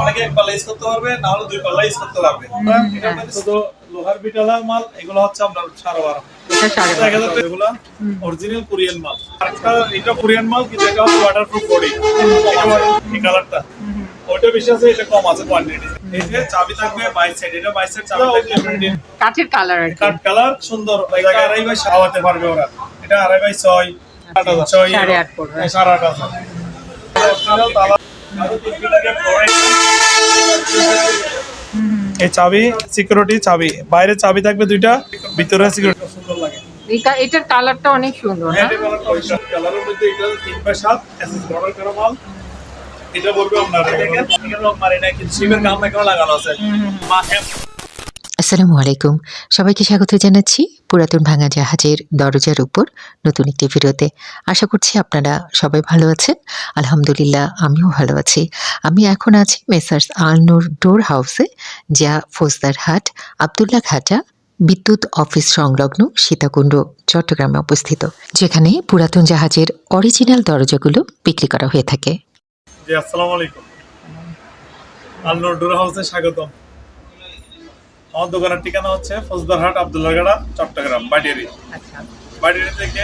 অনেকে এক পাল্লা ইউজ করতে পারবে না হলে দুই পাল্লা ইউজ করতে পারবে। শুধু লোহার বিটালা মাল এগুলো হচ্ছে আপনার সাড়ে বারো। এটা সাড়ে এক হাজার টাকা এগুলো অরিজিনাল কোরিয়ান মাল। আরেকটা এটা কোরিয়ান মাল কিন্তু এটা হচ্ছে ওয়াটারপ্রুফ বডি এই কালারটা ওটা বেশি আছে এটা কম আছে কোয়ান্টিটি এই যে চাবি থাকবে বাইশ সাইড এটা বাইশ সাইড চাবি থাকবে কাঠের কালার সুন্দর। আড়াই বাই সাওয়াতে পারবে ওরা। এটা আড়াই বাই ছয় সাড়ে আট হ্যাঁ, সাড়ে আট হাজার। এই চাবি সিকিউরিটি চাবি। বাইরে চাবি থাকবে দুইটা ভিতরে সিকিউরিটি সুন্দর লাগে এটার কালারটা অনেক সুন্দর না? হ্যাঁ, এটা কালারটা অনেক সুন্দর। কালারের মধ্যে এটা তিন বাই সাত এসএস বর্ডার করা মাল। এটা বলবে আপনার দেখেন এখানে রং মারি না কিন্তু সিমের কাম এখানে লাগানো আছে। আসসালামু আলাইকুম। সবাইকে স্বাগত জানাচ্ছি। পুরাতন ভাঙা জাহাজের দরজার উপর নতুন একটি ভিডিওতে আশা করছি আপনারা সবাই ভালো আছেন। আলহামদুলিল্লাহ, আমিও ভালো আছি। আমি এখন আছি মেসার্স আলনুর ডোর হাউসে, যা ফৌজদারহাট আবদুল্লাহ ঘাটা, বিদ্যুৎ অফিস সংলগ্ন সীতাকুণ্ড, চট্টগ্রামে অবস্থিত, যেখানে পুরাতন জাহাজের অরিজিনাল দরজাগুলো বিক্রি করা হয়ে থাকে। আসসালামু আলাইকুম। আলনুর ডোর হাউসে স্বাগতম। আমার দোকানের ঠিকানা হচ্ছে ফৌজদারহাট আবদুল্লাহগাড়া চট্টগ্রাম বাডিয়ারি আচ্ছা। বাডিয়ারি থেকে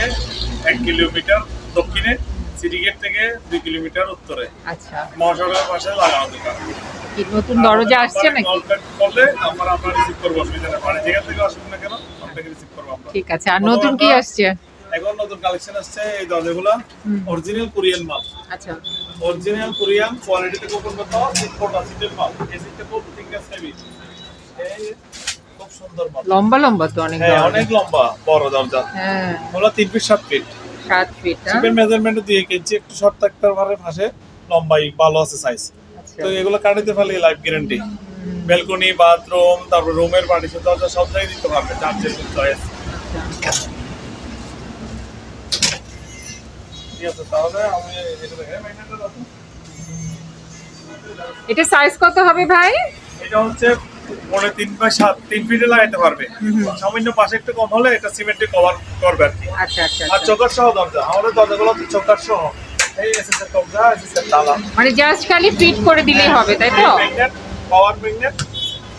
এক কিলোমিটার দক্ষিণে সিটি গেট থেকে দুই কিলোমিটার উত্তরে। আচ্ছা। মহাসড়কের পাশে লাগানো দোকান। নতুন দরজা আসছে নাকি? করলে আমরা আপনার রিসিভ করব। অসুবিধা নেই। মানে যেখান থেকে আসুন না কেন আপনাকে রিসিভ করব আমরা। ঠিক আছে। আর নতুন কি আসছে? এখন নতুন কালেকশন আসছে এই দরজাগুলো। অরিজিনাল কোরিয়ান মাল। আচ্ছা। অরিজিনাল কোরিয়ান কোয়ালিটি থেকে ওপেন সিট ফোর্ট সিটের মাল। এই সিটটা খুব থিকনেস হেভি এই খুব সুন্দর লম্বা লম্বা তো অনেক হ্যাঁ অনেক লম্বা বড় দরজা। হ্যাঁ। হলো তিন ফিট সাত ফিট সাত ফিট চিপের মেজারমেন্ট দিয়ে কেজি একটু শর্ট থাকতে পারে পাশে লম্বাই ভালো আছে সাইজ আচ্ছা। তো এগুলো কাটিতে পারলে লাইফ গ্যারান্টি ব্যালকনি বাথরুম তারপর রুমের পার্টিশন দরজা সব জায়গায় দিতে পারবে চার যেরকম চয়েস আচ্ছা। এটা সাইজ কত হবে ভাই? এটা হচ্ছে পরে তিন বাই সাত তিন ফিটে লাগাইতে পারবে। সামান্য পাশে একটু কম হলে এটা সিমেন্টে কভার করবে আর কি। আচ্ছা আচ্ছা আর আচ্ছা। সহ দরজা আমাদের দরজাগুলো হচ্ছে চৌকার সহ মানে জাস্ট খালি ফিট করে দিলেই হবে তাই তো? পাওয়ার ম্যাগনেট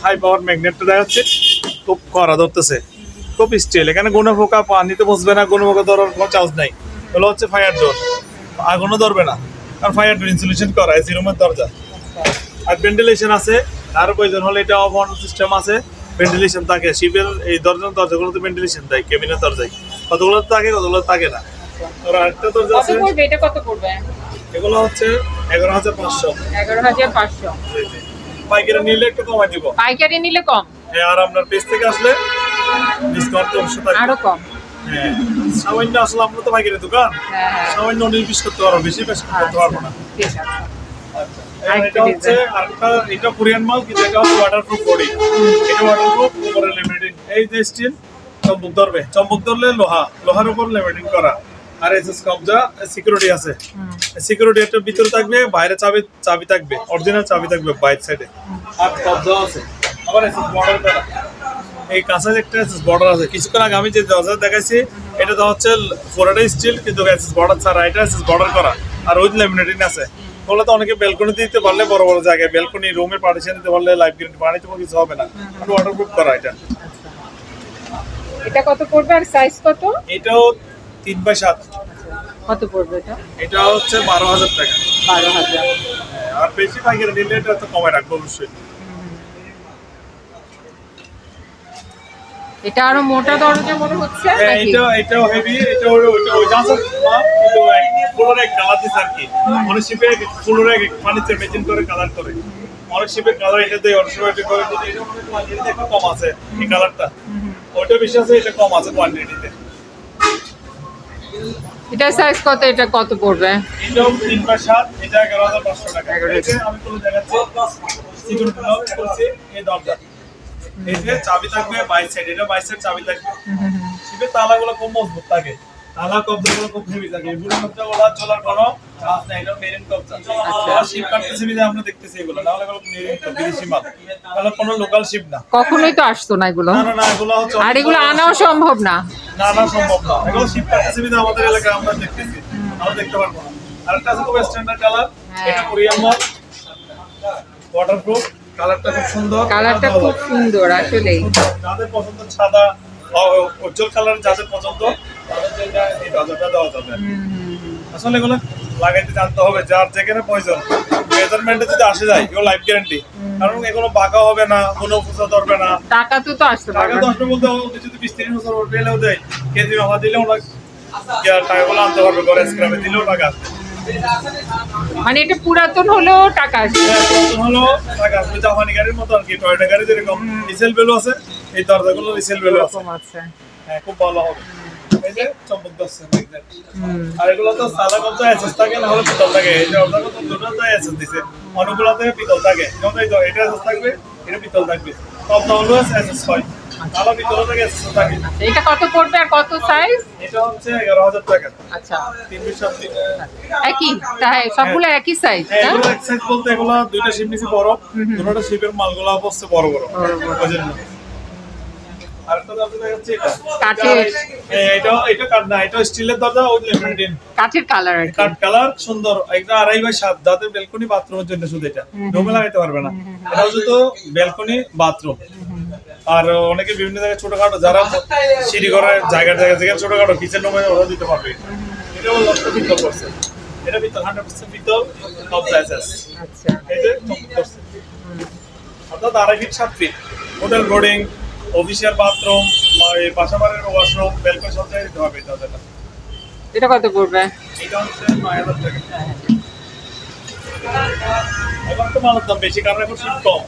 হাই পাওয়ার ম্যাগনেটটা দেখা যাচ্ছে খুব করা ধরতেছে। খুব স্টিল এখানে কোনো পোকা পানিতে বসবে না কোনো পোকা ধরার কোনো চান্স নাই। এগুলো হচ্ছে ফায়ার ডোর আগুনও ধরবে না। কারণ ফায়ার ডোর ইনসুলেশন করা এসি রুমের দরজা। আর ভেন্টিলেশন আছে। আর প্রয়োজন হলে এটা অফ অন সিস্টেম আছে ভেন্টিলেশন থাকে। শিপের এই দরজার দরজাগুলোতে ভেন্টিলেশন দেয় কেবিনের দরজায়। কতগুলো থাকে কতগুলো থাকে না। আর আরেকটা দরজা কত আছে। এটা কত পড়বে? এগুলো হচ্ছে এগারো হাজার পাঁচশো। এগারো হাজার পাঁচশো। পাইকারি নিলে একটু কমাই দিব। পাইকারি নিলে কম? হ্যাঁ আর আপনার পেজ থেকে আসলে ডিসকাউন্ট তো অবশ্যই থাকবে। আরও কম। হ্যাঁ। সামান্য আসলে আপনার তো পাইকারি দোকান। হ্যাঁ হ্যাঁ। সামান্য উনিশ বিশ করতে পারব বেশি বেশি করতে পারব না। ঠিক আছে। আর এটা হচ্ছে আরেকটা এটা কোরিয়ান মাল হচ্ছে ওয়াটারপ্রুফ বডি এটা ওয়াটারপ্রুফ উপরে লেমিনেটিং এই যে স্টিল চম্বুক ধরবে। চম্বুক ধরলে লোহা লোহার উপর লেমিনেটিং করা। আর এসএস কবজা সিকিউরিটি আছে। সিকিউরিটি একটা ভিতরে থাকবে বাইরে চাবি চাবি থাকবে। অরিজিনাল চাবি থাকবে বাইক সাইডে আর কবজা আছে। আবার এসএস বর্ডার করা। এই কাঁচা একটা এসএস বর্ডার আছে। কিছুক্ষণ আগে আমি যে দরজা দেখাইছি এটা তো হচ্ছে পুরোটা স্টিল কিন্তু এসএস বর্ডার ছাড়া। এটা এসএস বর্ডার করা। আর ওই ল্যামিনেটিং আছে। ওগুলো তো অনেকে বেলকনি দিতে পারলে বড় বড় জায়গায় বেলকনি রুমের পার্টিশন দিতে পারলে লাইফ গ্যারান্টি পানিতে কোনো কিছু হবে না। ওয়াটারপ্রুফ করা এটা। এটা কত পড়বে আর সাইজ কত? এটাও তিন বাই সাত। কত পড়বে এটা? এটা হচ্ছে বারো হাজার টাকা। বারো হাজার। আর বেশি পাইকারি নিলে এটা তো কমে রাখব অবশ্যই। এটা আরও মোটা দরজা মনে হচ্ছে হ্যাঁ এটা এটাও হেভি এটা ওই ওই জাহাজের কিন্তু ফুলোর এক কালার আর কি। অনেক শিপে ফুলোর এক পানিতে মেচিন করে কালার করে। অনেক শিপে কালার এটা দেয় অনেক এটা করে একটু কম আছে এই কালারটা ওইটা বেশি আছে এটা কম আছে কোয়ান্টিটিতে এটা সাইজ কত এটা কত পড়বে? এটাও তিন বাই সাত এটা এগারো হাজার পাঁচশো টাকা। আমি কোনো দেখাচ্ছি সিকিউরিটি লক করছি এই দরজা। এই যে চাবি থাকবে বাইশ সাইড এটা বাইশ সাইড চাবি থাকবে। শিপের তালাগুলো খুব মজবুত থাকে তালা কবজাগুলো খুব হেভি থাকে এগুলো কবজা ওলা চলার কোনো চান্স নাই এটা মেরিন কবজা আর শিপ কাটতেছে বিধে আমরা দেখতেছি এগুলো। নাহলে এগুলো মেরিন বিদেশি মাল। তাহলে কোনো লোকাল শিপ না। কখনোই তো আসতো না এগুলো। না না না এগুলো হচ্ছে আর এগুলো আনাও সম্ভব না। না না সম্ভব না। এগুলো শিপ কাটতেছে আমাদের এলাকায় আমরা দেখতেছি। আমরা দেখতে পারব না। আরেকটা আছে খুব স্ট্যান্ডার্ড কালার হ্যাঁ। এটা কোরিয়ান মাল ওয়াটারপ্রুফ কালারটা খুব সুন্দর। কালারটা খুব সুন্দর সুন্দর। যাদের পছন্দ সাদা উজ্জ্বল কালার যাদের পছন্দ আসলে এগুলো লাগাইতে জানতে হবে যার যেখানে প্রয়োজন। মেজারমেন্টে যদি আসে যায় এগুলো লাইফ গ্যারান্টি কারণ এগুলো বাঁকা হবে না কোনো ফুসা ধরবে না। টাকা তো তো আসতে টাকা পারবে দশ বলতে হবে যদি বিশ তিরিশ বছর পেলেও দেয় কেজি মামা দিলেও ওরা টাকাগুলো আনতে পারবে? ঘরে স্ক্রামে দিলেও টাকা আসবে। মানে এটা পুরাতন হলেও টাকা আসবে। হ্যাঁ, নতুন হলো টাকা আসবে। জাপানি গাড়ির মতো আর কি টয়টা গাড়ি যেরকম রিসেল ভ্যালু আছে? এই দরজাগুলো রিসেল ভ্যালু আছে। হ্যাঁ খুব ভালো হবে। এই যে চমক দচ্ছে হুম। আর এগুলো তো সাদা কম তো থাকে না হলে পিতল থাকে। এই যে আপনাকে তো দুটো তো এসএস দিছে। অনেকগুলোতে পিতল থাকে। যেমন এই এটা এসএস থাকবে এটা পিতল থাকবে। কম দাম হলো হয়। সাদা পিতল থাকে এসএস থাকে। এটা কত পড়বে আর কত সাইজ এটা হচ্ছে এগারো হাজার টাকা। আচ্ছা। একই? তাই সবগুলো একই সাইজ হ্যাঁ, এগুলো এক size বলতে এগুলো দুইটা শিপ নিচে বড়। দুটোটা শিপের মালগুলো বসছে বড় বড়। ওই জন্য আরেকটা দরজা দেখাচ্ছি এটা কাঠের। হ্যাঁ, এটা এটা কাঠ না এটা স্টিলের দরজা ওই লেমিনেটিং কাঠের কালার কাঠ কালার সুন্দর। এটা আড়াই বাই সাত যাদের বেলকনি বাথরুমের জন্য শুধু এটা। রুমে লাগাইতে পারবে না। এটা শুধু বেলকনি বাথরুম আর অনেকে বিভিন্ন জায়গায় ছোটখাটো যারা সিঁড়ি ঘরে জায়গার জায়গা জায়গায় ছোটখাটো কিচেন রুমে ওরা দিতে পারবে। এটা হলো লক্ষ করছে এটা পিতল হান্ড্রেড পার্সেন্ট পিতল টপ সাইজেস আচ্ছা। এই যে অর্থাৎ আড়াই ফিট সাত feet hotel boarding official bathroom washroom balcony সব জায়গায় দিতে হবে এটা কত পড়বে? এটা হচ্ছে নয় হাজার টাকা। এখন তো মালের দাম বেশি কারণ এখন শীত কম।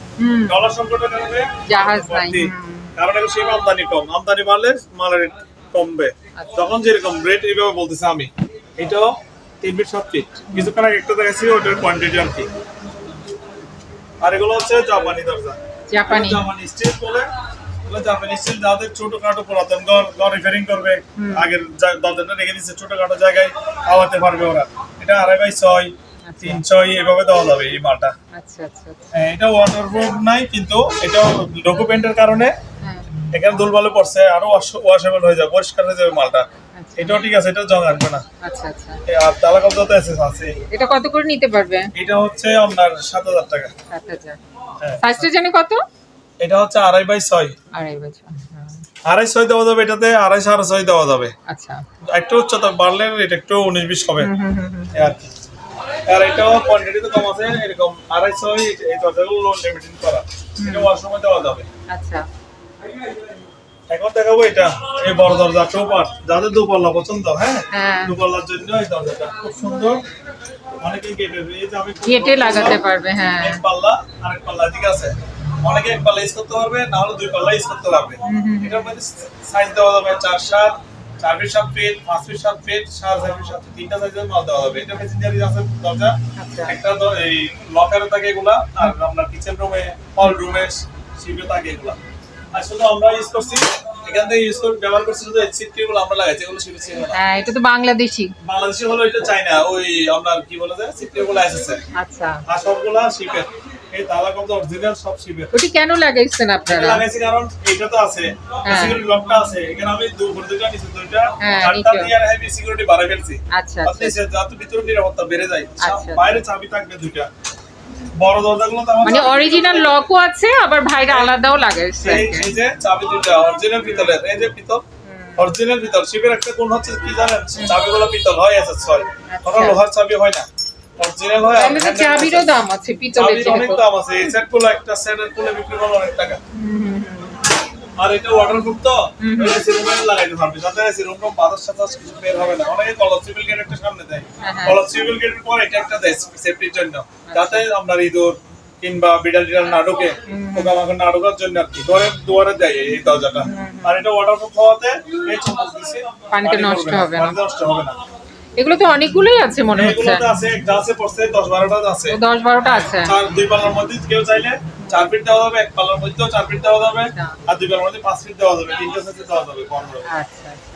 ডলার সংকটের কারণে জাহাজ নাই, কারণ এখন সেই আমদানি কম। আমদানি বাড়লে মালের কমবে। আচ্ছা। তখন যেরকম রেট এইভাবে বলতেছে আমি এটাও তিন ফিট সাত ফিট কিছুক্ষণ আগে একটা দেখাচ্ছি ওটার কোয়ান্টিটি আর কি। আর এগুলো হচ্ছে জাপানি দরজা। জাপানি। জাপানি স্টিল বলে ছোটখাটো পুরাতন ঘর ঘর রিপেয়ারিং করবে। আগের দরজাটা রেখে দিচ্ছে ছোটখাটো জায়গায় খাওয়াতে পারবে ওরা। এটা আড়াই বাই ছয় তিন ছয় এভাবে দেওয়া যাবে এই মালটা। আচ্ছা আচ্ছা আচ্ছা। হ্যাঁ, এটা ওয়াটারপ্রুফ নাই কিন্তু এটা ডকুমেন্টের কারণে হ্যাঁ। এখানে পড়ছে আরও ওয়াশেবল হয়ে যাবে পরিষ্কার হয়ে যাবে মালটা। এটাও ঠিক আছে এটা জং আসবে না। আচ্ছা আচ্ছা। আর তালা তো আছে এটা কত করে নিতে পারবে? এটা হচ্ছে আপনার সাত হাজার টাকা। সাত হাজার। হ্যাঁ। সাইজটা জানি কত? এটা হচ্ছে আড়াই বাই ছয়। আড়াই হ্যাঁ। আড়াই ছয় দেওয়া যাবে এটাতে আড়াই সাড়ে ছয় দেওয়া যাবে। আচ্ছা। একটু উচ্চতা বাড়লে এটা একটু উনিশ বিশ হবে। আর কি। আর এটাও কোয়ান্টিটি তো কম আছে এরকম আড়াই ছয় এই দরজাগুলো লিমিটেড করা। এটা ওয়াশরুমে দেওয়া যাবে। আচ্ছা। এখন দেখাবো এটা এই বড় দরজা চৌপাট যাদের দুপাল্লা পছন্দ হ্যাঁ? হ্যাঁ। দুপাল্লার জন্য এই দরজাটা খুব সুন্দর। অনেকে গেটে এই যে আমি লাগাতে পারবে হ্যাঁ। এক পাল্লা আরেক পাল্লা ঠিক আছে। অনেকে এক পাল্লা ইউজ করতে পারবে না হলে দুই পাল্লা ইউজ করতে পারবে। এটার মধ্যে সাইজ দেওয়া যাবে চার সাত চার ফিট সাত ফিট পাঁচ ফিট সাত ফিট সাড়ে চার ফিট সাত ফিট তিনটা সাইজের মাল দেওয়া যাবে। এটা মেশিনারি আছে দরজা। আচ্ছা। একটা এই লকারে থাকে এগুলা আর আমরা কিচেন রুমে হল রুমে শিপে থাকে এগুলা। আর শুধু আমরা ইউজ করছি এখান থেকে ইউজ করে ব্যবহার করছি শুধু এই সিটগুলো আমরা লাগাইছি এগুলো শিপে ছিল না। হ্যাঁ এটা তো বাংলাদেশি। বাংলাদেশে হলো এটা চাইনা ওই আপনার কি বলে যায় সিটগুলো এসেছে আচ্ছা। আর সবগুলা শিপের এই তালা অরিজিনাল সব শিপের ওটি কেন লাগাইছেন আপনারা? লাগাইছি কারণ এটা তো আছে হ্যাঁ। সিকিউরিটি লকটা আছে। এখানে আমি দুপুর দুইটা নিচে দুইটা হ্যাঁ, চারটা দিয়ে সিকিউরিটি বাড়াই ফেলছি। আচ্ছা আচ্ছা। যাতে ভিতরে নিরাপত্তা বেড়ে যায় আচ্ছা। বাইরে চাবি থাকবে দুইটা। বড় দরজাগুলো তো মানে অরিজিনাল লকও আছে আবার ভাইরা আলাদাও লাগাইছে এই যে চাবি দুইটা অরিজিনাল পিতলের এই যে পিতল অরিজিনাল পিতল একটা গুণ হচ্ছে কি জানেন? চাবিগুলো পিতল হয় আছে ছয় ওটা লোহার চাবি হয় না। অরিজিনাল হয় তাহলে তো চাবিরও দাম আছে পিতলের চাবির অনেক দাম আছে। এই সেটগুলো একটা সেটের খুলে বিক্রি করলে অনেক টাকা। আর এটা ওয়াটারপ্রুফ তো? এটা সিলিন্ডারে লাগাইতে পারবে। যাতে সিলিন্ডার বাতাস সাতাস কিছু বের হবে না। অনেকে কলার গেট একটা সামনে দেয়। হ্যাঁ, হ্যাঁ। কলার সিভিল গেটের পর এটা একটা দেয় সেফটির জন্য। যাতে আপনার ইঁদুর কিংবা বিড়াল টিড়াল না ঢুকে পোকামাকড় না ঢোকার জন্য আর কি। ঘরের দুয়ারে দেয় এই দরজাটা। আর এটা ওয়াটারপ্রুফ হওয়াতে এই চমক দিছে পানিতে নষ্ট হবে না। নষ্ট হবে না। এগুলো তো অনেকগুলোই আছে মনে হচ্ছে এগুলোতে আছে একটা আছে পড়ছে দশ বারোটা আছে ও দশ বারোটা আছে চার দুই পাল্লার মধ্যে কেউ চাইলে চার ফিট দেওয়া যাবে এক পাল্লার মধ্যেও চার ফিট দেওয়া যাবে আচ্ছা। আর দুই পাল্লার মধ্যে পাঁচ ফিট দেওয়া যাবে তিনটা সাইজে দেওয়া যাবে পনেরো আচ্ছা আচ্ছা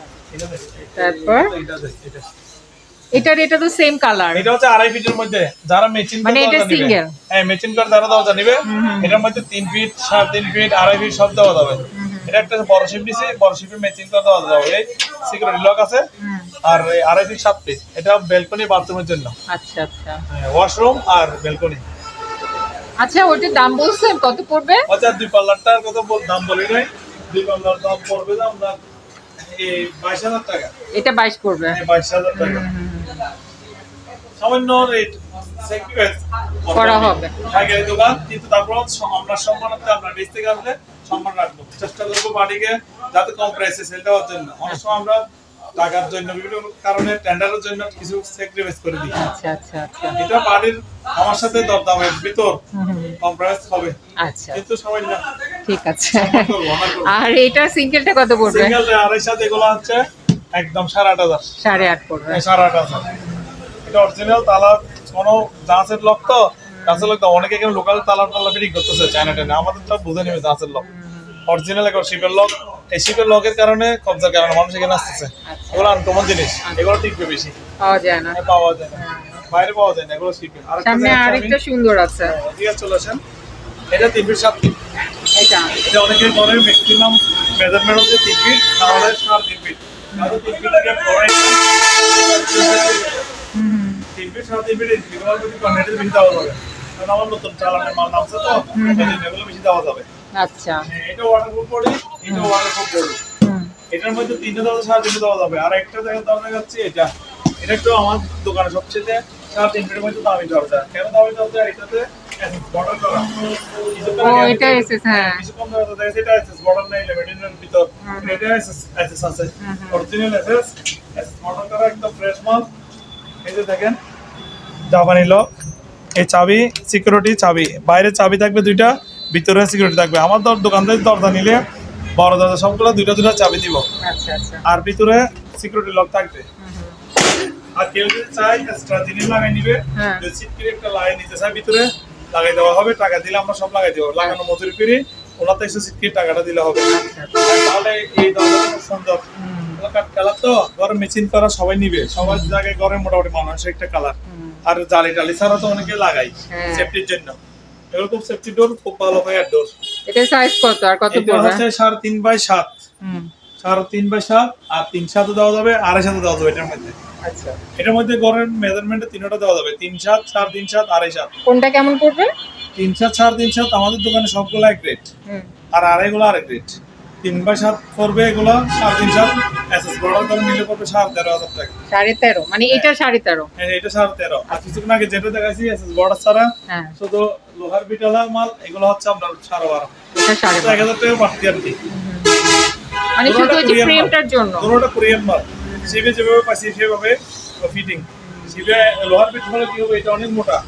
তারপর? এটা এটা। এটার এটা তো সেম কালার এটা হচ্ছে আড়াই ফিটের মধ্যে যারা মেচিন মানে এটা? হ্যাঁ মেচিন করে যারা দরজা নিবে এটার মধ্যে তিন ফিট সাড়ে তিন ফিট আড়াই ফিট সব দেওয়া যাবে এটা একটা বড় শিপ দিছে বড় শিপে মেচিন করে দেওয়া যাবে। এই সিকিউরিটি লক আছে আর আড়াই ফিট সাত ফিট এটা বেলকনি বাথরুমের জন্য। আচ্ছা আচ্ছা। ওয়াশরুম আর বেলকনি আচ্ছা ওটার দাম বলছেন কত পড়বে? আচ্ছা দুই পাল্লারটার কথা বল দাম বলি নাই। দুই পাল্লার দাম পড়বে আপনার এই বাইশ হাজার টাকা। এটা বাইশ পড়বে। বাইশ হাজার টাকা। সামান্য রেট করা হবে। দোকান কিন্তু তারপর আমরা সম্মানার্থে আমরা নিচ থেকে আসলে সম্মান রাখব। চেষ্টা করব বাড়িকে যাতে কম প্রাইসে সেল দেওয়ার জন্য। অনেক সময় আমরা টাকার জন্য বিভিন্ন কারণে টেন্ডারের জন্য কিছু স্যাক্রিফাইস করে দিই। আচ্ছা আচ্ছা আচ্ছা। এটা বাড়ির আমার সাথে দরদামের ভিতর হবে। আচ্ছা। কিন্তু সবাই না ঠিক আছে। আর এটা সিঙ্গেলটা কত পড়বে? সিঙ্গেল আড়াই সাথে এগুলো হচ্ছে একদম সাড়ে আট হাজার। সাড়ে আট পড়বে। সাড়ে আট হাজার। এটা অরিজিনাল তালা কোনো জাহাজের লক তো? জাহাজের লক অনেকে কেউ লোকাল তালা তালা ফিটিং করতেছে চায়না টেনে আমাদের তো বুঝে নেবে জাহাজের লক। অরিজিনাল এখন শিপের লক এই শিপের লকের কারণে কবজার কারণে মানুষ এখানে আসতেছে। এগুলো আনকমন জিনিস এগুলো টিকবে বেশি। পাওয়া যায় না। পাওয়া যায় না। বাইরে পাওয়া যায় না এগুলো শিপে। আরেকটা সামনে আরেকটা সুন্দর আছে। আছে চলে আসেন। এটা তিন ফিট সাত ফিট। এটা। এটা অনেকে করে ম্যাক্সিমাম মেজারমেন্ট হচ্ছে তিন ফিট তাহলে সাড়ে তিন ফিট। তাহলে তিন ফিট আগে পরে তিন ফিট সাড়ে তিন ফিট এগুলো যদি কোয়ান্টিটি বেশি দেওয়া যাবে। কারণ আমার নতুন চালানের মাল নামছে তো এগুলো বেশি দেওয়া যাবে। আচ্ছা। এটা ওয়াটারপ্রুফ বডি এটা ওয়াটারপ্রুফ বডি এটার মধ্যে তিনটে সাড়ে আর একটা যাচ্ছে এটা। এটা একটু আমার দোকানে সবচেয়ে সাড়ে মধ্যে দামি দরজা কেন দামি দরজা এটাতে বর্ডার করা। কিছুক্ষণ ও আগে আমি এটা দেখেছি। হ্যাঁ। কিছু কম দামে দেখেছি এটা এসএস বর্ডার নাই লেমিনেটের ভিতর। এটা এসএস এসএস আছে। হুম হুম। অরিজিনাল এসএস এসএস মডেল করা একদম ফ্রেশ মাল। এই যে দেখেন জাপানি লক এই চাবি সিকিউরিটি চাবি। বাইরে চাবি থাকবে দুইটা। ভিতরে সিকিউরিটি থাকবে। আমার দর দোকান থেকে দরজা নিলে বড় দরজা সবগুলো দুইটা দুইটা চাবি দিব। আচ্ছা আচ্ছা। আর ভিতরে সিকিউরিটি লক থাকবে। আর কেউ যদি চাই এক্সট্রা জিনিস লাগাই নিবে হ্যাঁ। যদি সিট কিনে একটা লাগাই নিতে চাই ভিতরে লাগাই দেওয়া হবে। টাকা দিলে আমরা সব লাগাই দেবো। লাগানো মজুরি ফিরি ওনাতে এসে সিট কিনে টাকাটা দিলে হবে। আচ্ছা, তাহলে এই দরজাটা খুব সুন্দর। কালার তো ঘরে মেশিন করা সবাই নিবে। সবার জায়গায় ঘরে মোটামুটি মানুষের একটা কালার। আর জালি টালি ছাড়া তো অনেকে লাগাই হ্যাঁ। সেফটির জন্য। এগুলো খুব সেফটি ডোর খুব ভালো ফায়ার ডোর এটা সাইজ কত? আর কত এটা হচ্ছে সাড়ে তিন বাই সাত। হুম, সাড়ে তিন বাই সাত আর তিন সাতও দেওয়া যাবে দেওয়া যাবে এটার মধ্যে। আচ্ছা। এটার মধ্যে ঘরের মেজারমেন্টে তিনটা দেওয়া যাবে তিন সাত সাড়ে তিন সাত আড়াই সাত। কোনটা কেমন পড়বে? তিন সাত সাড়ে তিন সাত আমাদের দোকানে সবগুলো এক রেট হুম, আর আড়াইগুলো আরেক রেট তিন বাই সাত পড়বে এগুলো সাড়ে তিন সাত। এসএস বড় করে নিলে পড়বে সাড়ে তেরো হাজার টাকা। সাড়ে তেরো মানে এটা সাড়ে তেরো। হ্যাঁ, এটা সাড়ে তেরো। আর কিছুক্ষণ আগে যেটা দেখাচ্ছি এসএস বর্ডার ছাড়া হ্যাঁ। শুধু লোহার বিটালা মাল এগুলো হচ্ছে আপনার সাড়ে বারো। এক হাজার টাকা বাড়তি আর কি। মানে শুধু। ফ্রেমটার জন্য। দুটোটা কোরিয়ান মাল। শিবে যেভাবে পাচ্ছি সেভাবে ফিটিং শিবে লোহার বিট হলে কি হবে এটা অনেক মোটা।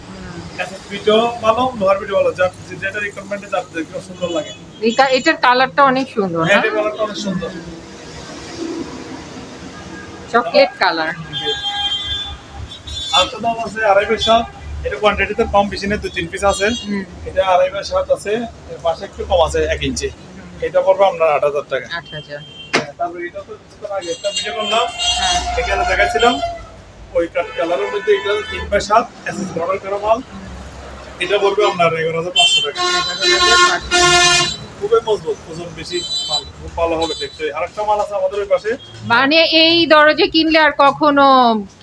এসএস বিটও ভালো লোহার বিটও ভালো। যার যেটা রিকোয়ারমেন্টে যার সুন্দর লাগে। এটার কালারটা অনেক সুন্দর হ্যাঁ? না কালারটা অনেক সুন্দর। চকলেট কালার আলতো দাম আছে আড়াই বাই সাত। এটা কোয়ান্টিটিতে কম বেশি নেই দু তিন পিস আছে। এটা আড়াই বাই সাত আছে এর পাশে একটু কম আছে এক ইঞ্চি। এটা পড়বে আপনার আট হাজার টাকা। আট হাজার। হ্যাঁ, এটা তো কিছুক্ষণ আগে একটা ভিডিও করলাম। হ্যাঁ। এখানে দেখাচ্ছিলাম ওই কালারের মধ্যে এটা তিন বাই সাত এসএস মডেল করা মাল এটা পড়বে আপনার এগারো হাজার পাঁচশো টাকা। খুবই মজবুত ওজন বেশি মাল খুব ভালো হবে টেকসই। আরেকটা মাল আছে আমাদের ওই পাশে। মানে এই দরজা কিনলে আর কখনো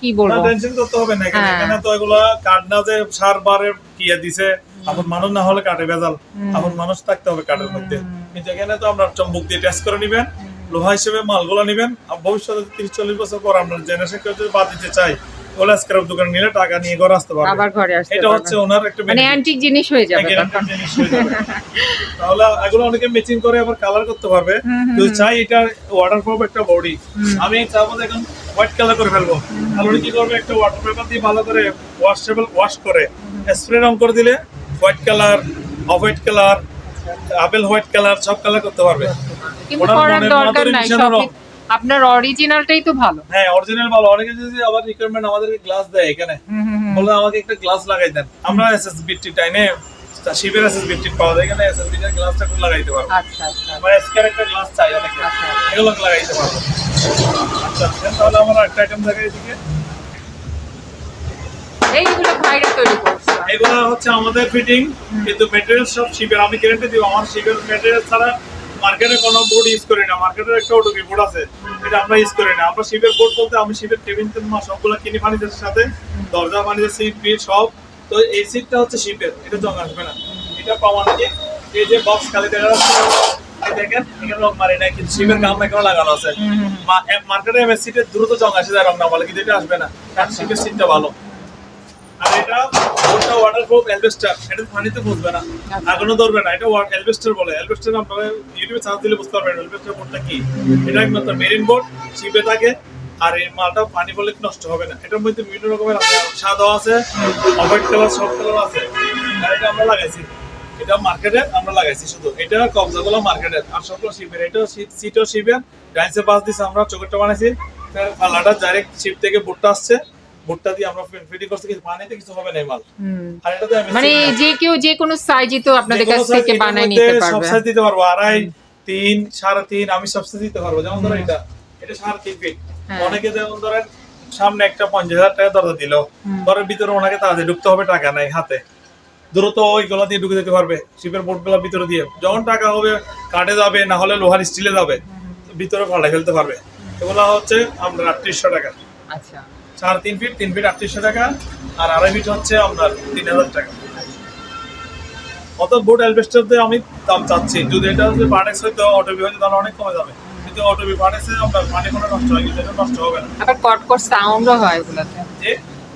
কি বলব? টেনশন করতে হবে না এখানে। হ্যাঁ। তো এগুলো কাঠ না যে সার বারে কিয়া দিছে। এখন মানুষ না হলে কাঠে ভেজাল। এখন মানুষ থাকতে হবে কাঠের মধ্যে। কিন্তু এখানে তো আপনার চম্বুক দিয়ে টেস্ট করে নিবেন। লোহা হিসেবে মালগুলো নিবেন। ভবিষ্যতে তিরিশ চল্লিশ বছর পর আপনার জেনারেশন বাদ দিতে চাই ওগুলো স্ক্র্যাপ দোকানে নিলে টাকা নিয়ে ঘরে আসতে পারবে। আবার ঘরে আসতে এটা হচ্ছে ওনার একটা মানে অ্যান্টিক জিনিস হয়ে যাবে তখন। তাহলে এগুলো অনেকে ম্যাচিং করে আবার কালার করতে পারবে। যদি চাই এটা ওয়াটারপ্রুফ একটা বডি আমি চাবো এখন হোয়াইট কালার করে ফেলব। তাহলে কি করবে? একটা ওয়াটার পেপার দিয়ে ভালো করে ওয়াশেবল ওয়াশ করে স্প্রে রং করে দিলে white colour off white colour apple white colour সব কালার করতে পারবে। মনের দরকার নাই। আপনার অরিজিনালটাই তো ভালো। হ্যাঁ অরিজিনাল ভালো। অনেকে যদি আবার রিকোয়ারমেন্ট আমাদেরকে গ্লাস দেয় এখানে বলে আমাকে একটা গ্লাস লাগাই দেন। আমরা এসএস বিটি টাইনে শিবের এসএস বিটি পাওয়া যায় এখানে এসএস বিটির গ্লাসটা করে লাগাইতে পারব। আচ্ছা আচ্ছা। আমার এসকের একটা গ্লাস চাই অনেকে। আচ্ছা। এগুলো লাগাইতে পারব। আচ্ছা তাহলে আমার একটা আইটেম দেখাই এদিকে। এইগুলো ভাইরা তৈরি করছে। এগুলো হচ্ছে আমাদের ফিটিং কিন্তু মেটেরিয়াল সব শিবের। আমি গ্যারান্টি দিব আমার শিবের মেটেরিয়াল ছাড়া মার্কেটে কোনো বোর্ড ইউজ করি না মার্কেটের একটা ওটুকি বোর্ড আছে এটা আমরা ইউজ করি না। আমরা শিবের বোর্ড বলতে আমি শিবের টেবিল সবগুলো কিনি ফার্নিচারের সাথে দরজা ফার্নিচার সিট বিট সব। তো এই সিটটা হচ্ছে শিপের এটা জং আসবে না। এটা প্রমাণ কি এই যে বক্স খালি দেখা যাচ্ছে। দেখেন এখানে রং মারি নাই কিন্তু শিবের গাম এখানে লাগানো আছে। মার্কেটে এমএসসি তে দ্রুত জং আসে যায় রং না বলে কিন্তু এটা আসবে না। কারণ শিবের সিটটা ভালো। আর এটা ওটা ওয়াটারপ্রুফ এলবেস্টার এটা পানিতে ফুসবে না। আগুনও ধরবে না, এটা এলবেস্টার বলে। এলবেস্টার আপনারা ইউটিউবে সার্চ দিলে বুঝতে পারবেন এলবেস্টার বোর্ডটা কি। এটা একমাত্র মেরিন বোর্ড, শিপে থাকে, আর এই মালটা পানি পড়লে নষ্ট হবে না। এটার মধ্যে বিভিন্ন রকমের আছে সাদা আছে হোয়াইট কালার সব কালার আছে। আর এটা আমরা লাগাইছি। এটা মার্কেটের আমরা লাগাইছি শুধু। এটা কবজাগুলো মার্কেটের আর সবগুলো শিপের। এটা সিটও শিপের। ডাইসে বাস দিছে আমরা চোখেরটা বানাইছি। পাল্লাটা ডাইরেক্ট শিপ থেকে বোটটা আসছে। বোটটা দিয়ে আমরা ফিটিং করছি কিছু পানিতে কিছু হবে না মাল। আর এটা তো মানে যে কেউ যে কোনো সাইজই তো আপনাদের কাছ থেকে মধ্যে নিতে সব পারবে। size দিতে পারব আড়াই তিন সাড়ে তিন আমি সব size দিতে পারব। যেমন ধরো এটা এটা সাড়ে তিন ফিট হ্যাঁ। অনেকে যেমন ধরেন সামনে একটা পঞ্চাশ হাজার টাকা দরজা দিল ঘরের ভিতরে ওনাকে তাড়াতাড়ি ঢুকতে হবে টাকা নাই হাতে। দ্রুত ওই ওইগুলো দিয়ে ঢুকে যেতে পারবে শিপের বোর্ডগুলো ভিতরে দিয়ে। যখন টাকা হবে কাটে যাবে না হলে লোহার স্টিলে যাবে ভিতরে ফালাই ফেলতে পারবে। এগুলো হচ্ছে আমরা আটত্রিশশো টাকা। আচ্ছা। সাড়ে তিন ফিট তিন ফিট আটত্রিশশো টাকা আর আড়াই ফিট হচ্ছে আপনার তিন হাজার টাকা। অত আমি দাম চাচ্ছি। যদি এটা যদি পার্টেক্স অটোবি তাহলে অনেক কমে যাবে। কিন্তু অটোবি পার্টেক্সে আপনার পানি কোনো নষ্ট হয় কিন্তু এটা নষ্ট হবে না। আবার কটকট সাউন্ডও হয় এগুলোতে যে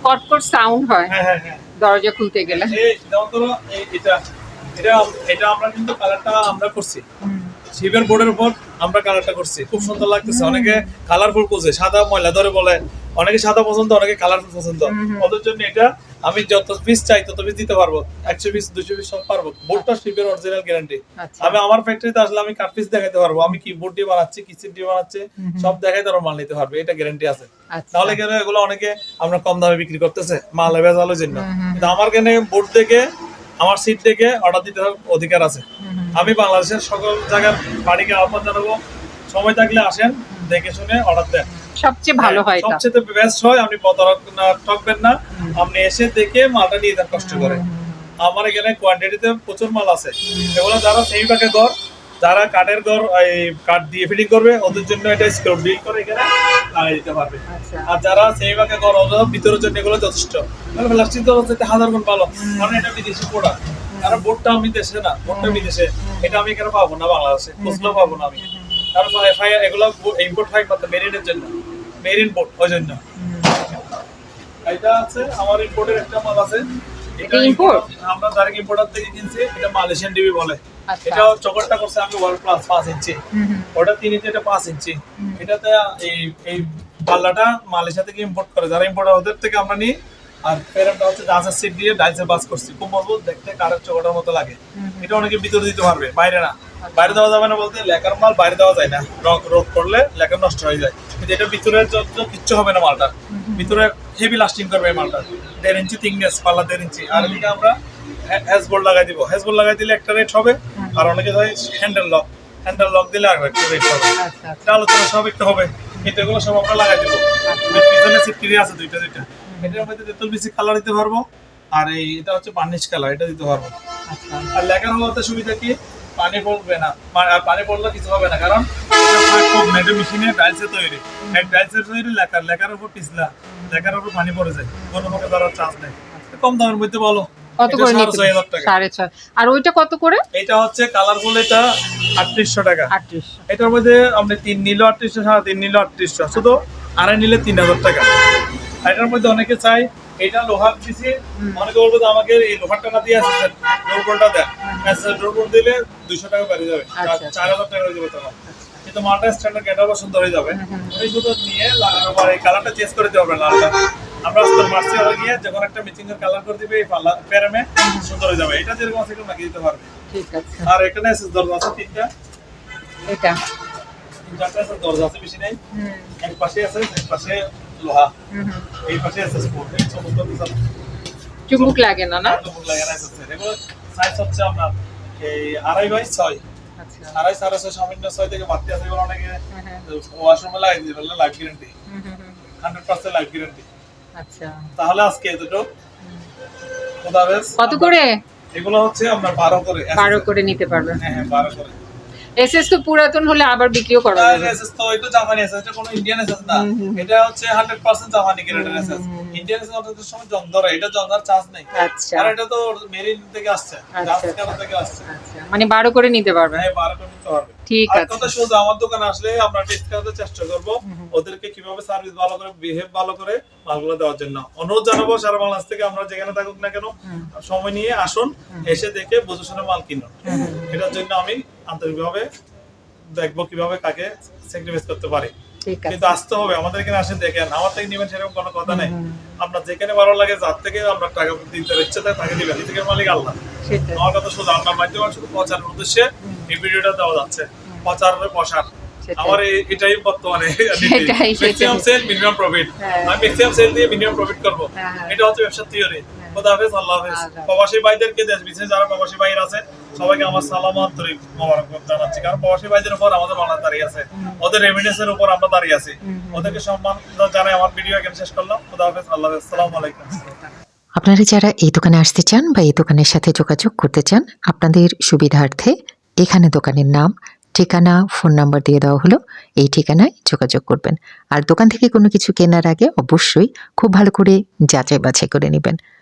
কটকট সাউন্ড হয়। হ্যাঁ হ্যাঁ হ্যাঁ। দরজা খুলতে গেলে। এই যেমন ধরো এটা এটা এটা আমরা কিন্তু কালারটা আমরা করছি। শিবের বোর্ডের উপর আমরা কালারটা করছি। খুব সুন্দর লাগতেছে। অনেকে কালারফুল করছে সাদা ময়লা ধরে বলে। অনেকে সাদা পছন্দ অনেকে কালারফুল পছন্দ। ওদের জন্য এটা আমি যত পিস চাই তত পিস দিতে পারব। একশো পিস দুশো পিস সব পারব। বোর্ডটা শিবের অরিজিনাল গ্যারান্টি আচ্ছা। আমি আমার ফ্যাক্টরিতে আসলে আমি কাট পিস দেখাতে পারব। আমি কি বোর্ড দিয়ে বানাচ্ছি কি সিট দিয়ে বানাচ্ছি সব দেখাই তারা মাল নিতে পারবে। এটা গ্যারান্টি আছে। আচ্ছা। তাহলে কেন এগুলো অনেকে আমরা কম দামে বিক্রি করতেছে মাল ভেজালের জন্য। কিন্তু আমার কেন বোর্ড থেকে আমার সিট থেকে অর্ডার দিতে অধিকার আছে। আমি বাংলাদেশের সকল জায়গার বাড়িকে আহ্বান জানাব। সময় থাকলে আসেন দেখে শুনে অর্ডার দেন। সবচেয়ে ভালো হয় এটা। সবচেয়ে বেস্ট হয় আপনি প্রতারক না ঠকবেন না। আপনি এসে দেখে মালটা নিয়ে যান কষ্ট করে। আমার এখানে কোয়ান্টিটিতে প্রচুর মাল আছে। এগুলো যারা সেই ভাগে ঘর যারা কাঠের ঘর এই কাঠ দিয়ে ফিটিং করবে ওদের জন্য এটা স্ক্রপ ডিল করে এখানে লাগাই দিতে পারবে। আচ্ছা। আর যারা সেই ভাগে ঘর ওদের ভিতরের জন্য এগুলো যথেষ্ট। মানে প্লাস্টিক তো হচ্ছে হাজার গুণ ভালো। কারণ এটা বিদেশি প্রোডাক্ট কারণ বোর্ডটা আমি দেশে না বোর্ডটা বিদেশে। এটা আমি এখানে পাবো না বাংলাদেশে। খুচলেও পাবো না আমি। এফআইআর এগুলো ইম্পোর্ট হয় মাত্র মেরিনের জন্য। বোর্ড ওই জন্য। এটা আছে আমার ইম্পোর্টের একটা মাল আছে। এটা import? আমরা ডাইরেক্ট ইম্পোর্টার থেকে কিনছি এটা মালয়েশিয়ান ডিবি বলে। আচ্ছা। এটা চকরটা করছে আমি ওয়ার্ল্ড প্লাস পাঁচ ইঞ্চি হুম হুম। ওটা তিন ইঞ্চি এটা পাঁচ ইঞ্চি এটাতে এই এই পাল্লাটা মালয়েশিয়া থেকে ইম্পোর্ট করে যারা ইম্পোর্টার ওদের থেকে আমরা নিই। আর হচ্ছে ডান্সার সিট দিয়ে বাস করছি। খুব মজবুত দেখতে কারের চকটার মতো লাগে। এটা অনেকে ভিতরে দিতে পারবে বাইরে না। বাইরে দেওয়া যাবে না বলতে লেখার মাল বাইরে দেওয়া যায় না। রং রোদ করলে লেখা নষ্ট হয়ে যায়। কিন্তু এটা ভিতরে যত কিচ্ছু হবে না মালটা। ভিতরে হেভি লাস্টিং করবে মালটা। দেড় ইঞ্চি থিকনেস পাল্লা দেড় ইঞ্চি। আর এদিকে আমরা হ্যাজবোল্ড লাগাই দিব। হ্যাজবোল্ড লাগাই দিলে একটা রেট হবে আর অনেকে হয় হ্যান্ডেল লক হ্যান্ডেল লক দিলে আর একটা রেট হবে। আচ্ছা এটা আলোচনা সব একটু হবে। কিন্তু এগুলো সব আমরা লাগাই দেবো। পিছনে সিট ক্লিয়ার আছে দুইটা দুইটা। এটার মধ্যে তেতুল বেশি কালার দিতে পারব। আর এই এটা হচ্ছে পানিশ কালার এটা দিতে পারব। আচ্ছা। আর লেখার হওয়াতে সুবিধা কি? পানি পড়বে না। আর পানি পড়লে কিছু হবে না কারণ এটা মেশিনে ডাইলসে তৈরি। এক তৈরি লেখার লেখার উপর পিছলা লেখার উপর পানি পড়ে যায়। কোনো পক্ষে ধরার চান্স নেই। কম দামের মধ্যে বলো। কত করে সাড়ে ছয় আর ওইটা কত করে? এটা হচ্ছে কালারফুল এটা আটত্রিশশো টাকা। আটত্রিশশো। এটার মধ্যে আপনি তিন নিল আটত্রিশশো সাড়ে তিন নিল আটত্রিশশো। শুধু আড়াই নিলে তিন হাজার টাকা। এটার মধ্যে অনেকে চাই এটা লোহার দিছি বলব যে আমাকে এই লোহার টাকা দিয়ে আছে ডোরবোলটা দেন ডোরবোল দিলে দুইশো টাকা বেড়ে যাবে আচ্ছা, আচ্ছা। চার হাজার টাকা হয়ে যাবে তখন। কিন্তু মালটা স্ট্যান্ডার্ড গেটারও সুন্দর হয়ে যাবে। এই শুধু নিয়ে লাগানোর পর এই কালারটা চেঞ্জ করে দিতে হবে লালটা। আমরা আজকে মার্চে হলে গিয়ে যখন একটা মিচিং এর কালার করে দিবে এই পাল্লা প্যারামে সুন্দর হয়ে যাবে। এটা যেরকম আছে এরকম লাগিয়ে দিতে পারবে। ঠিক আছে। আর এখানে এসএস দরজা আছে তিনটা। এটা। দরজা আছে বেশি নেই এক পাশে আছে এক পাশে লোহা। হুম হুম। এই পাশে আছে স্পোর্ট এই সমস্ত কিছু চুমুক লাগে না না? এত লাগে না এগুলো সাইজ হচ্ছে আপনার এই আড়াই বাই ছয়। আচ্ছা। আড়াই সাড়ে ছয় সামান্য ছয় থেকে বাড়তি আছে এগুলো অনেকে। ওয়াশরুমে লাগিয়ে দিতে পারলে life guarantee. Hundred percent life guarantee আচ্ছা। তাহলে আজকে দুটো কত করে? এগুলো হচ্ছে আপনার বারো করে। বারো করে নিতে পারবেন হ্যাঁ হ্যাঁ বারো করে। এসএস তো পুরাতন হলে আবার বিক্রিও করা আর যাবে। SS তো এটা জাপানি এসএস এটা কোনো ইন্ডিয়ান এসএস না। এটা হচ্ছে 100% জাপানি গ্রেডের এসএস ইন্ডিয়ান কন্ট্রাক্টের সময় জং ধরে এটা জং আর চার্জ নেই। আচ্ছা। আর এটা তো মেরিন থেকে আসছে আচ্ছা, জাহাজ আচ্ছা। থেকে আসছে। আচ্ছা মানে বারো করে নিতে পারবেন হ্যাঁ বারো করে নিতে পারবে। ঠিক আর আছে। কথা শুধু আমার দোকানে আসলে আমরা টেস্ট করাতে চেষ্টা করব। ওদেরকে কীভাবে সার্ভিস ভালো করে বিহেভ ভালো করে মালগুলো দেওয়ার জন্য। অনুরোধ জানাব সারা বাংলাদেশ থেকে আমরা যেখানে থাকুক না কেন সময় নিয়ে আসুন এসে দেখে বুঝে শুনে মাল কিনুন। এটার জন্য আমি আন্তরিকভাবে দেখব কীভাবে কাকে স্যাক্রিফাইস করতে পারি। কিন্তু আসতে হবে আমাদের এখানে আসে দেখেন আমার থেকে নিবেন সেরকম কোনো কথা নেই। আপনার যেখানে ভালো লাগে যার থেকে আমরা টাকা দিতে ইচ্ছে থাকে তাকে দিবেন। নিজেকে মালিক আল্লাহ। আমার কথা শুধু আপনার মাধ্যমে শুধু প্রচারের উদ্দেশ্যে এই ভিডিওটা দেওয়া যাচ্ছে। প্রচারের প্রসার। আমার এটাই বর্তমানে ম্যাক্সিমাম সেল মিনিমাম প্রফিট। আমি ম্যাক্সিমাম সেল দিয়ে মিনিমাম প্রফিট করব। হ্যাঁ, হ্যাঁ। এটা হচ্ছে ব্যবসার থিওরি খোদা হাফেজ আল্লাহ হাফেজ। প্রবাসী ভাইদেরকে দেশ বিদেশে যারা প্রবাসী ভাইরা আছে সবাইকে আমার সালাম আন্তরিক মোবারকবাদ জানাচ্ছি। কারণ প্রবাসী ভাইদের উপর আমাদের বাংলা দাঁড়িয়ে আছে। ওদের রেমিডেন্সের উপর আমরা দাঁড়িয়ে আছি। ওদেরকে সম্মান জানাই আমার ভিডিও এখানে শেষ করলাম। খোদা হাফেজ আল্লাহ হাফেজ। আসসালামু আলাইকুম। আপনারা যারা এই দোকানে আসতে চান বা এই দোকানের সাথে যোগাযোগ করতে চান আপনাদের সুবিধার্থে এখানে দোকানের নাম ঠিকানা ফোন নাম্বার দিয়ে দেওয়া হলো। এই ঠিকানায় যোগাযোগ করবেন। আর দোকান থেকে কোনো কিছু কেনার আগে অবশ্যই খুব ভালো করে যাচাই বাছাই করে নেবেন।